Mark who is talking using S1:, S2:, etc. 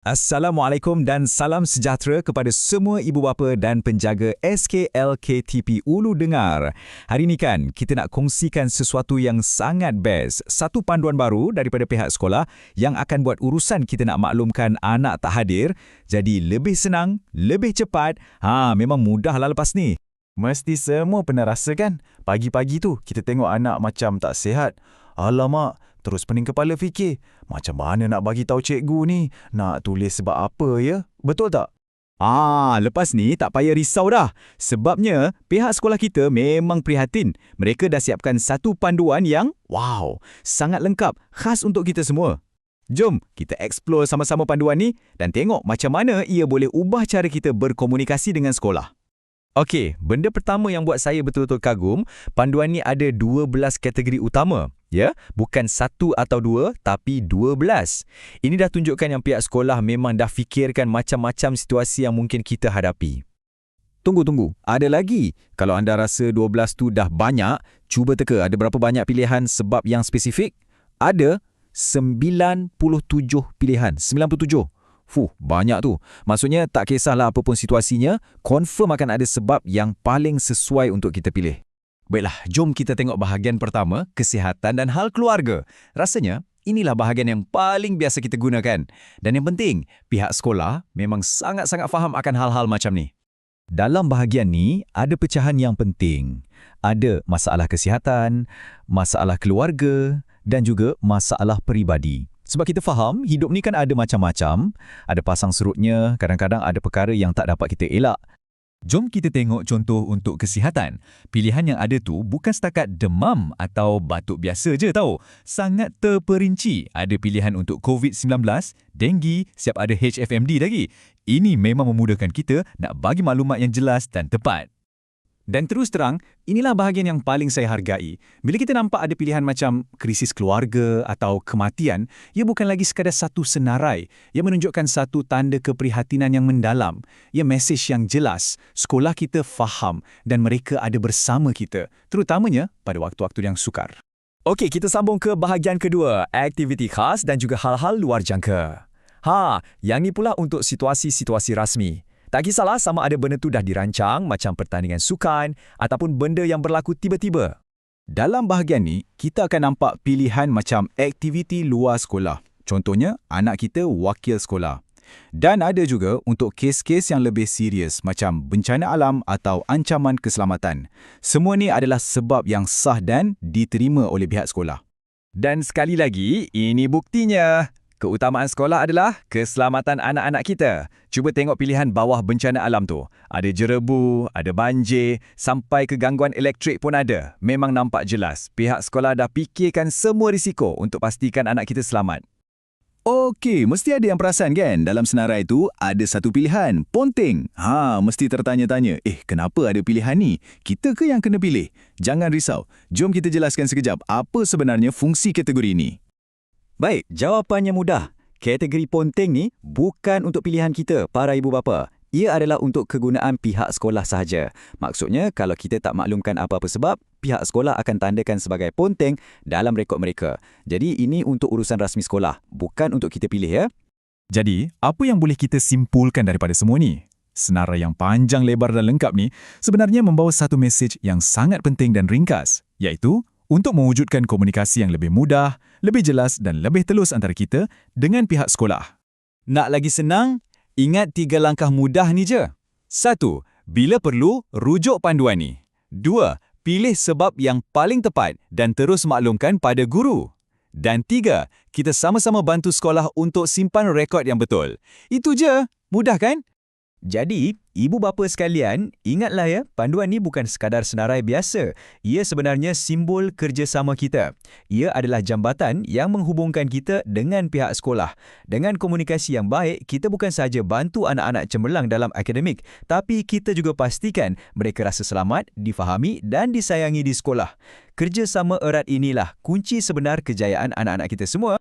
S1: Assalamualaikum dan salam sejahtera kepada semua ibu bapa dan penjaga SKLKTP Ulu Dengar. Hari ini kan kita nak kongsikan sesuatu yang sangat best. Satu panduan baru daripada pihak sekolah yang akan buat urusan kita nak maklumkan anak tak hadir jadi lebih senang, lebih cepat. Ha, memang mudahlah lepas ni.
S2: Mesti semua pernah rasa kan? Pagi-pagi tu kita tengok anak macam tak sihat. Alamak, terus pening kepala fikir. Macam mana nak bagi tahu cikgu ni? Nak tulis sebab apa ya? Betul tak?
S1: Ah, lepas ni tak payah risau dah. Sebabnya pihak sekolah kita memang prihatin. Mereka dah siapkan satu panduan yang wow, sangat lengkap, khas untuk kita semua. Jom kita explore sama-sama panduan ni dan tengok macam mana ia boleh ubah cara kita berkomunikasi dengan sekolah. Okey, benda pertama yang buat saya betul-betul kagum, panduan ni ada 12 kategori utama. Ya, bukan satu atau dua, tapi 12. Ini dah tunjukkan yang pihak sekolah memang dah fikirkan macam-macam situasi yang mungkin kita hadapi. Tunggu, tunggu. Ada lagi. Kalau anda rasa 12 tu dah banyak, cuba teka ada berapa banyak pilihan sebab yang spesifik? Ada 97 pilihan. 97. Fuh, banyak tu. Maksudnya tak kisahlah apapun situasinya, confirm akan ada sebab yang paling sesuai untuk kita pilih. Baiklah, jom kita tengok bahagian pertama, kesihatan dan hal keluarga. Rasanya, inilah bahagian yang paling biasa kita gunakan. Dan yang penting, pihak sekolah memang sangat-sangat faham akan hal-hal macam ni. Dalam bahagian ni, ada pecahan yang penting. Ada masalah kesihatan, masalah keluarga dan juga masalah peribadi. Sebab kita faham, hidup ni kan ada macam-macam. Ada pasang surutnya, kadang-kadang ada perkara yang tak dapat kita elak. Jom kita tengok contoh untuk kesihatan. Pilihan yang ada tu bukan setakat demam atau batuk biasa je tau. Sangat terperinci. Ada pilihan untuk COVID-19, denggi, siap ada HFMD lagi. Ini memang memudahkan kita nak bagi maklumat yang jelas dan tepat. Dan terus terang, inilah bahagian yang paling saya hargai. Bila kita nampak ada pilihan macam krisis keluarga atau kematian, ia bukan lagi sekadar satu senarai. Ia menunjukkan satu tanda keprihatinan yang mendalam. Ia mesej yang jelas, sekolah kita faham dan mereka ada bersama kita, terutamanya pada waktu-waktu yang sukar. Okey, kita sambung ke bahagian kedua, aktiviti khas dan juga hal-hal luar jangka. Ha, yang ni pula untuk situasi-situasi rasmi. Tak kisahlah sama ada benda tu dah dirancang macam pertandingan sukan ataupun benda yang berlaku tiba-tiba. Dalam bahagian ni, kita akan nampak pilihan macam aktiviti luar sekolah. Contohnya, anak kita wakil sekolah. Dan ada juga untuk kes-kes yang lebih serius macam bencana alam atau ancaman keselamatan. Semua ni adalah sebab yang sah dan diterima oleh pihak sekolah. Dan sekali lagi, ini buktinya. Keutamaan sekolah adalah keselamatan anak-anak kita. Cuba tengok pilihan bawah bencana alam tu. Ada jerebu, ada banjir, sampai ke gangguan elektrik pun ada. Memang nampak jelas. Pihak sekolah dah fikirkan semua risiko untuk pastikan anak kita selamat. Okey, mesti ada yang perasan kan? Dalam senarai itu ada satu pilihan, ponting. Ha, mesti tertanya-tanya, eh kenapa ada pilihan ni? Kita ke yang kena pilih? Jangan risau. Jom kita jelaskan sekejap apa sebenarnya fungsi kategori ini. Baik, jawapannya mudah. Kategori ponteng ni bukan untuk pilihan kita, para ibu bapa. Ia adalah untuk kegunaan pihak sekolah sahaja. Maksudnya, kalau kita tak maklumkan apa-apa sebab, pihak sekolah akan tandakan sebagai ponteng dalam rekod mereka. Jadi, ini untuk urusan rasmi sekolah, bukan untuk kita pilih ya. Jadi, apa yang boleh kita simpulkan daripada semua ni? Senarai yang panjang lebar dan lengkap ni sebenarnya membawa satu mesej yang sangat penting dan ringkas, iaitu untuk mewujudkan komunikasi yang lebih mudah, lebih jelas dan lebih telus antara kita dengan pihak sekolah. Nak lagi senang? Ingat tiga langkah mudah ni je. Satu, bila perlu, rujuk panduan ni. Dua, pilih sebab yang paling tepat dan terus maklumkan pada guru. Dan tiga, kita sama-sama bantu sekolah untuk simpan rekod yang betul. Itu je. Mudah kan? Jadi, ibu bapa sekalian, ingatlah ya, panduan ni bukan sekadar senarai biasa. Ia sebenarnya simbol kerjasama kita. Ia adalah jambatan yang menghubungkan kita dengan pihak sekolah. Dengan komunikasi yang baik, kita bukan sahaja bantu anak-anak cemerlang dalam akademik, tapi kita juga pastikan mereka rasa selamat, difahami dan disayangi di sekolah. Kerjasama erat inilah kunci sebenar kejayaan anak-anak kita semua.